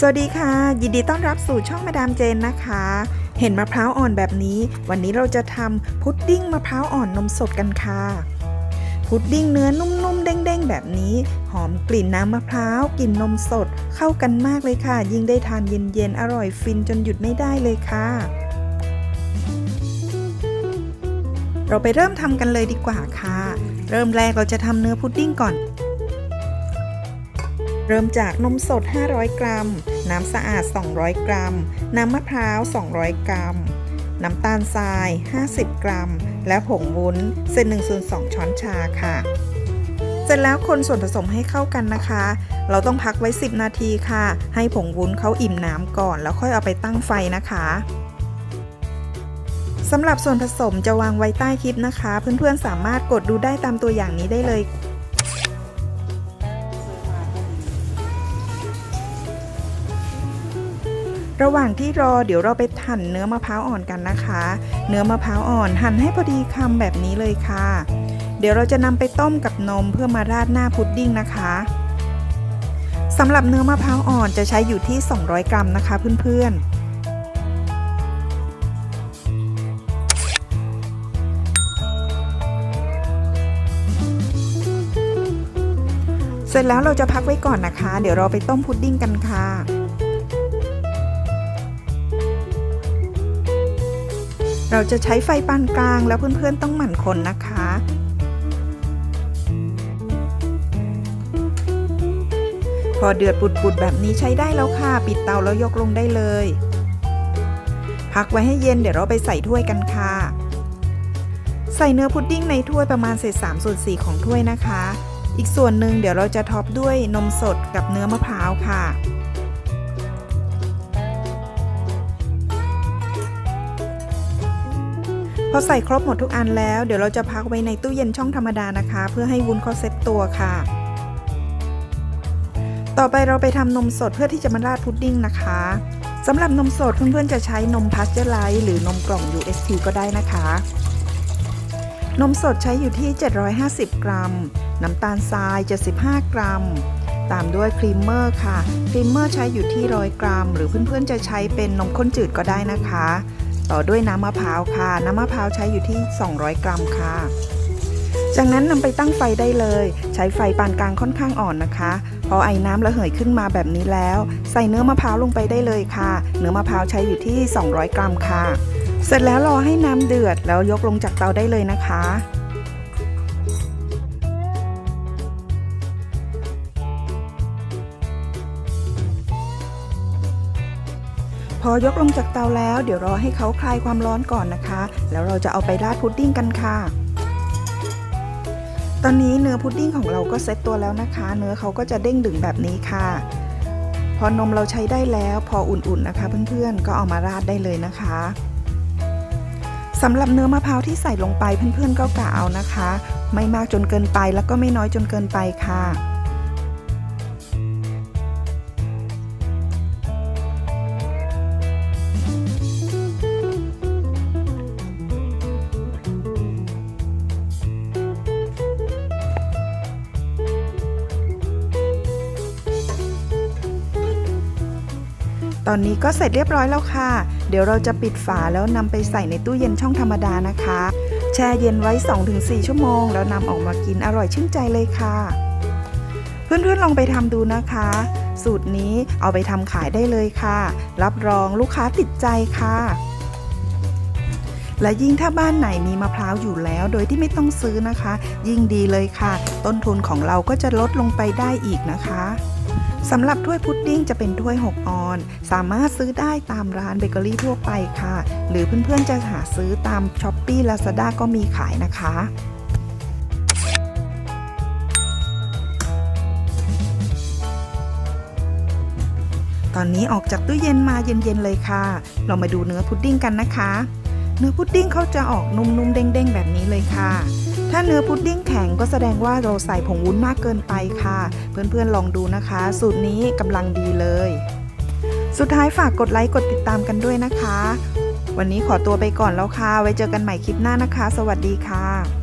สวัสดีค่ะ ยินดีต้อนรับสู่ช่องมาดามเจนนะคะ เห็นมะพร้าวอ่อนแบบนี้ วันนี้เราจะทำพุดดิ้งมะพร้าวอ่อนนมสดกันค่ะ พุดดิ้งเนื้อนุ่มๆเด้งๆแบบนี้ หอมกลิ่นน้ำมะพร้าวกลิ่นนมสดเข้ากันมากเลยค่ะ ยิ่งได้ทานเย็นๆ อร่อยฟินจนหยุดไม่ได้เลยค่ะ เราไปเริ่มทำกันเลยดีกว่าค่ะ เริ่มแรกเราจะทำเนื้อพุดดิ้งก่อน เริ่มจากนมสด 500 กรัม น้ำสะอาด 200 กรัม น้ำมะพร้าว 200 กรัม น้ำตาลทราย 50 กรัม และผงวุ้นเศษ1ส่วน2ช้อนชาค่ะ เสร็จแล้วคนส่วนผสมให้เข้ากันนะคะ เราต้องพักไว้ 10 นาทีค่ะ ให้ผงวุ้นเขาอิ่มน้ำก่อน แล้วค่อยเอาไปตั้งไฟนะคะสำหรับส่วนผสมจะวางไว้ใต้คลิปนะคะ เพื่อนๆสามารถกดดูได้ตามตัวอย่างนี้ได้เลย ระหว่างที่รอเดี๋ยวเราไปหั่นเนื้อมะพร้าวอ่อนกันนะคะ เนื้อมะพร้าวอ่อนหั่นให้พอดีคำแบบนี้เลยค่ะ เดี๋ยวเราจะนำไปต้มกับนมเพื่อมาราดหน้าพุดดิ้งนะคะสำหรับเนื้อมะพร้าวอ่อนจะใช้อยู่ที่ 200 กรัมนะคะเพื่อนๆเสร็จแล้วเราจะพักไว้ก่อนนะคะ เดี๋ยวเราไปต้มพุดดิ้งกันค่ะ เราจะใช้ไฟปานกลางแล้วเพื่อนๆต้องหมั่นคนนะคะ พอเดือดปุดๆแบบนี้ใช้ได้แล้วค่ะ ปิดเตาแล้วยกลงได้เลย พักไว้ให้เย็นเดี๋ยวเราไปใส่ถ้วยกันค่ะ ใส่เนื้อพุดดิ้งในถ้วยประมาณเศษ3ส่วน4ของถ้วยนะคะ อีกส่วนหนึ่งเดี๋ยวเราจะท็อปด้วยนมสดกับเนื้อมะพร้าวค่ะ พอใส่ครบหมดทุกอันแล้ว เดี๋ยวเราจะพักไว้ในตู้เย็นช่องธรรมดานะคะ เพื่อให้วุ้นเขาเซ็ตตัวค่ะ ต่อไปเราไปทำนมสดเพื่อที่จะมาราดพุดดิ้งนะคะสำหรับนมสดเพื่อนๆจะใช้นมพาสเจอร์ไลท์หรือนมกล่อง UST ก็ได้นะคะ นมสดใช้อยู่ที่ 750 กรัม น้ำตาลทราย 75 กรัม ตามด้วยครีมเมอร์ค่ะ ครีมเมอร์ใช้อยู่ที่ 100 กรัม หรือเพื่อนๆจะใช้เป็นนมข้นจืดก็ได้นะคะ ต่อด้วยน้ำมะพร้าวค่ะ น้ำมะพร้าวใช้อยู่ที่ 200 กรัมค่ะ จากนั้นนำไปตั้งไฟได้เลย ใช้ไฟปานกลางค่อนข้างอ่อนนะคะ พอไอ้น้ำระเหยขึ้นมาแบบนี้แล้ว ใส่เนื้อมะพร้าวลงไปได้เลยค่ะ เนื้อมะพร้าวใช้อยู่ที่ 200 กรัมค่ะ เสร็จแล้วรอให้น้ำเดือดแล้วยกลงจากเตาได้เลยนะคะ อยกลงจากเตาแล้ว เดี๋ยวรอให้เขาคลายความร้อนก่อนนะคะ แล้วเราจะเอาไปราดพุดดิ้งกันค่ะ ตอนนี้เนื้อพุดดิ้งของเราก็เซ็ตตัวแล้วนะคะ เนื้อเขาก็จะเด้งดึงแบบนี้ค่ะ พอนมเราใช้ได้แล้วพออุ่นๆนะคะ เพื่อนๆก็เอามาราดได้เลยนะคะสำหรับเนื้อมะพร้าวที่ใส่ลงไปเพื่อนๆก็กะเอานะคะ ไม่มากจนเกินไปแล้วก็ไม่น้อยจนเกินไปค่ะ ตอนนี้ก็เสร็จเรียบร้อยแล้วค่ะ เดี๋ยวเราจะปิดฝาแล้วนำไปใส่ในตู้เย็นช่องธรรมดานะคะ แช่เย็นไว้ 2-4 ชั่วโมง แล้วนำออกมากินอร่อยชื่นใจเลยค่ะ เพื่อนๆลองไปทำดูนะคะ สูตรนี้เอาไปทำขายได้เลยค่ะ รับรองลูกค้าติดใจค่ะ และยิ่งถ้าบ้านไหนมีมะพร้าวอยู่แล้ว โดยที่ไม่ต้องซื้อนะคะ ยิ่งดีเลยค่ะ ต้นทุนของเราก็จะลดลงไปได้อีกนะคะ สำหรับถ้วยพุดดิ้งจะเป็นถ้วย 6 ออน สามารถซื้อได้ตามร้านเบเกอรี่ทั่วไปค่ะ หรือเพื่อนๆจะหาซื้อตามช้อปปี้ลาซาด้าก็มีขายนะคะตอนนี้ออกจากตู้เย็นมาเย็นๆเลยค่ะ เรามาดูเนื้อพุดดิ้งกันนะคะ เนื้อพุดดิ้งเขาจะออกนุ่มๆเด้งๆ แบบนี้เลยค่ะ ถ้าเนื้อพุดดิ้งแข็งก็แสดงว่าเราใส่ผงวุ้นมากเกินไปค่ะ เพื่อนๆลองดูนะคะ สูตรนี้กำลังดีเลย สุดท้ายฝากกดไลค์กดติดตามกันด้วยนะคะ วันนี้ขอตัวไปก่อนแล้วค่ะ ไว้เจอกันใหม่คลิปหน้านะคะ สวัสดีค่ะ